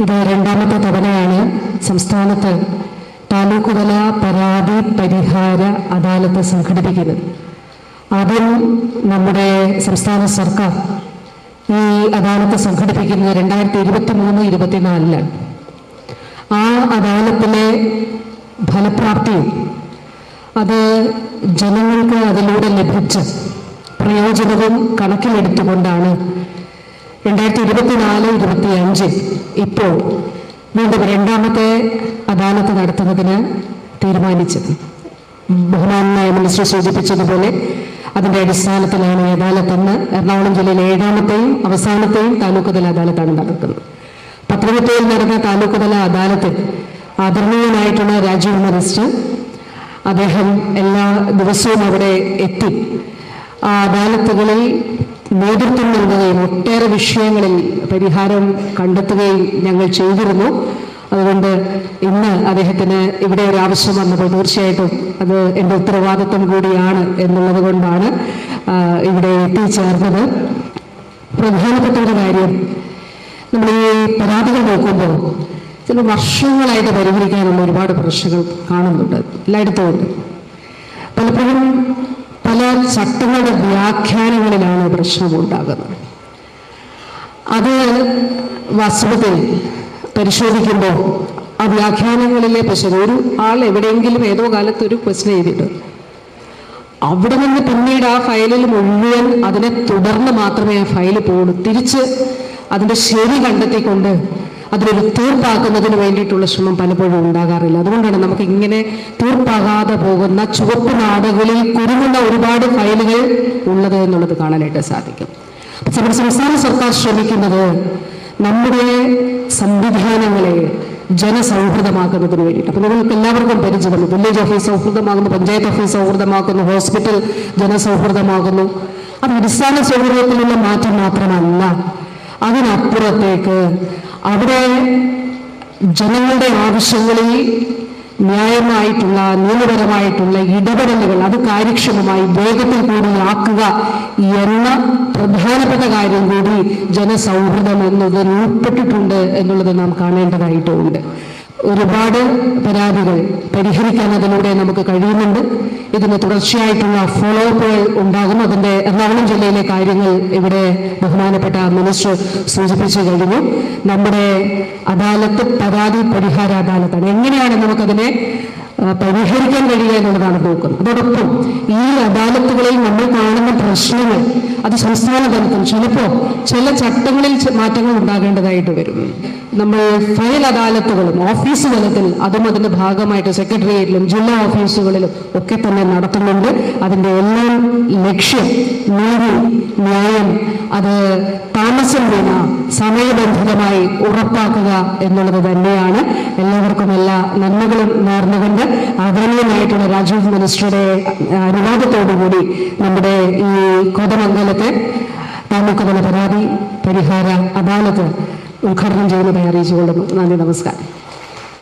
ഇത് രണ്ടാമത്തെ തവണയാണ് സംസ്ഥാനത്ത് താലൂക്കുതല പരാതി പരിഹാര അദാലത്ത് സംഘടിപ്പിക്കുന്നത്. ആദ്യം നമ്മുടെ സംസ്ഥാന സർക്കാർ ഈ അദാലത്ത് സംഘടിപ്പിക്കുന്നത് രണ്ടായിരത്തി ഇരുപത്തി മൂന്ന് ഇരുപത്തിനാലിലാണ് ആ അദാലത്തിലെ ഫലപ്രാപ്തിയും അത് ജനങ്ങൾക്ക് അതിലൂടെ ലഭിച്ച പ്രയോജനവും കണക്കിലെടുത്തുകൊണ്ടാണ് രണ്ടായിരത്തി ഇരുപത്തിനാല് ഇരുപത്തി അഞ്ചിൽ ഇപ്പോൾ വീണ്ടും രണ്ടാമത്തെ അദാലത്ത് നടത്തുന്നതിന് തീരുമാനിച്ചത്. ബഹുമാനായ മിനിസ്റ്റർ സൂചിപ്പിച്ചതുപോലെ അതിന്റെ അടിസ്ഥാനത്തിലാണ് ഈ അദാലത്തെന്ന് എറണാകുളം ജില്ലയിലെ ഏഴാമത്തെയും അവസാനത്തെയും താലൂക്ക് തല അദാലത്താണ് നടക്കുന്നത് പത്തനംതിട്ടയിൽ നടന്ന താലൂക്ക് തല അദാലത്തിൽ ആദരണീയനായിട്ടുള്ള രാജീവ് മിനിസ്റ്റർ അദ്ദേഹം എല്ലാ ദിവസവും അവിടെ എത്തി. ആ അദാലത്തുകളിൽ നേതൃത്വം നൽകുകയും ഒട്ടേറെ വിഷയങ്ങളിൽ പരിഹാരം കണ്ടെത്തുകയും ഞങ്ങൾ ചെയ്തിരുന്നു. അതുകൊണ്ട് ഇന്ന് അദ്ദേഹത്തിന് ഇവിടെ ഒരു ആവശ്യം വന്നപ്പോൾ തീർച്ചയായിട്ടും അത് എന്റെ ഉത്തരവാദിത്വം കൂടിയാണ് എന്നുള്ളത് കൊണ്ടാണ് ഇവിടെ എത്തിച്ചേർന്നത്. പ്രധാനപ്പെട്ട ഒരു കാര്യം നമ്മൾ ഈ പരാതികൾ നോക്കുമ്പോൾ ചില വർഷങ്ങളായിട്ട് പരിഹരിക്കാനുള്ള ഒരുപാട് പ്രശ്നങ്ങൾ കാണുന്നുണ്ട് എല്ലായിടത്തും ഉണ്ട്. പലപ്പോഴും പല ചട്ടങ്ങളുടെ വ്യാഖ്യാനങ്ങളിലാണ് പ്രശ്നമുണ്ടാകുന്നത്. അത് വാസ്തവത്തിൽ പരിശോധിക്കുമ്പോൾ ആ വ്യാഖ്യാനങ്ങളിലെ പ്രശ്നം. ഒരു ആൾ എവിടെയെങ്കിലും ഏതോ കാലത്ത് ഒരു ക്വസ്റ്റൻ ചെയ്തിട്ട് അവിടെ നിന്ന് പിന്നീട് ആ ഫയലിൽ മുഴുവൻ അതിനെ തുടർന്ന് മാത്രമേ ആ ഫയൽ പോകുള്ളൂ തിരിച്ച് അതിന്റെ ശരി കണ്ടെത്തിക്കൊണ്ട് അതിനൊരു തീർപ്പാക്കുന്നതിന് വേണ്ടിയിട്ടുള്ള ശ്രമം പലപ്പോഴും ഉണ്ടാകാറില്ല. അതുകൊണ്ടാണ് നമുക്ക് ഇങ്ങനെ തീർപ്പാകാതെ പോകുന്ന ചുവപ്പ് നാടുകളിൽ കുരുങ്ങുന്ന ഒരുപാട് ഫയലുകൾ ഉള്ളത് എന്നുള്ളത് കാണാനായിട്ട് സാധിക്കും. നമ്മുടെ സംസ്ഥാന സർക്കാർ ശ്രമിക്കുന്നത് നമ്മുടെ സംവിധാനങ്ങളെ ജനസൗഹൃദമാക്കുന്നതിന് വേണ്ടിയിട്ട്. അപ്പോൾ നിങ്ങൾക്ക് എല്ലാവർക്കും പരിചയമുണ്ട്. വില്ലേജ് ഓഫീസ് സൗഹൃദമാകുന്നു പഞ്ചായത്ത് ഓഫീസ് സൗഹൃദമാക്കുന്നു ഹോസ്പിറ്റൽ ജനസൗഹൃദമാകുന്നു. അത് അടിസ്ഥാന സൗകര്യത്തിലുള്ള മാറ്റം മാത്രമല്ല അതിനപ്പുറത്തേക്ക് അവിടെ ജനങ്ങളുടെ ആവശ്യങ്ങളിൽ ന്യായമായിട്ടുള്ള നിയമപരമായിട്ടുള്ള ഇടപെടലുകൾ അത് കാര്യക്ഷമമായി വേഗത്തിൽ കൂടി ആക്കുക എന്ന പ്രധാനപ്പെട്ട കാര്യം കൂടി ജനസൗഹൃദം എന്നതിൽ ഉൾപ്പെട്ടിട്ടുണ്ട് എന്നുള്ളത് നാം കാണേണ്ടതായിട്ടുമുണ്ട് ഒരുപാട് പരാതികൾ പരിഹരിക്കാൻ അതിലൂടെ നമുക്ക് കഴിയുന്നുണ്ട്. ഇതിന് തുടർച്ചയായിട്ടുള്ള ഫോളോ അപ്പുകൾ ഉണ്ടാകും. അതിന്റെ എറണാകുളം ജില്ലയിലെ കാര്യങ്ങൾ ഇവിടെ ബഹുമാനപ്പെട്ട മിനിസ്റ്റർ സൂചിപ്പിച്ചു കഴിഞ്ഞു. നമ്മുടെ അദാലത്ത് പരാതി പരിഹാര അദാലത്താണ് എങ്ങനെയാണ് നമുക്കതിനെ പരിഹരിക്കാൻ കഴിയുക എന്നുള്ളതാണ് നോക്കുന്നത്. അതോടൊപ്പം ഈ അദാലത്തുകളിൽ നമ്മൾ കാണുന്ന പ്രശ്നങ്ങൾ അത് സംസ്ഥാന തലത്തിൽ ചിലപ്പോൾ ചില ചട്ടങ്ങളിൽ മാറ്റങ്ങൾ ഉണ്ടാകേണ്ടതായിട്ട് വരും. നമ്മൾ ഫയൽ അദാലത്തുകളും ഓഫീസ് തലത്തിൽ അതും അതിന്റെ ഭാഗമായിട്ട് സെക്രട്ടേറിയറ്റിലും ജില്ലാ ഓഫീസുകളിലും ഒക്കെ തന്നെ നടത്തുന്നുണ്ട്. അതിന്റെ എല്ലാം ലക്ഷ്യം നീതി ന്യായം അത് താമസം വീണ സമയബന്ധിതമായി ഉറപ്പാക്കുക എന്നുള്ളത് തന്നെയാണ്. എല്ലാവർക്കും എല്ലാ നന്മകളും നേർന്നുകൊണ്ട് ആദരണീയമായിട്ടുള്ള രാജീവ് മിനിസ്റ്ററുടെ അനുവാദത്തോടുകൂടി നമ്മുടെ ഈ കോതമംഗലത്തെ താലൂക്ക് തല പരാതി പരിഹാര അദാലത്ത് ഉദ്ഘാടനം ചെയ്യുന്നതായി അറിയിച്ചുകൊള്ളുന്നു നന്ദി നമസ്കാരം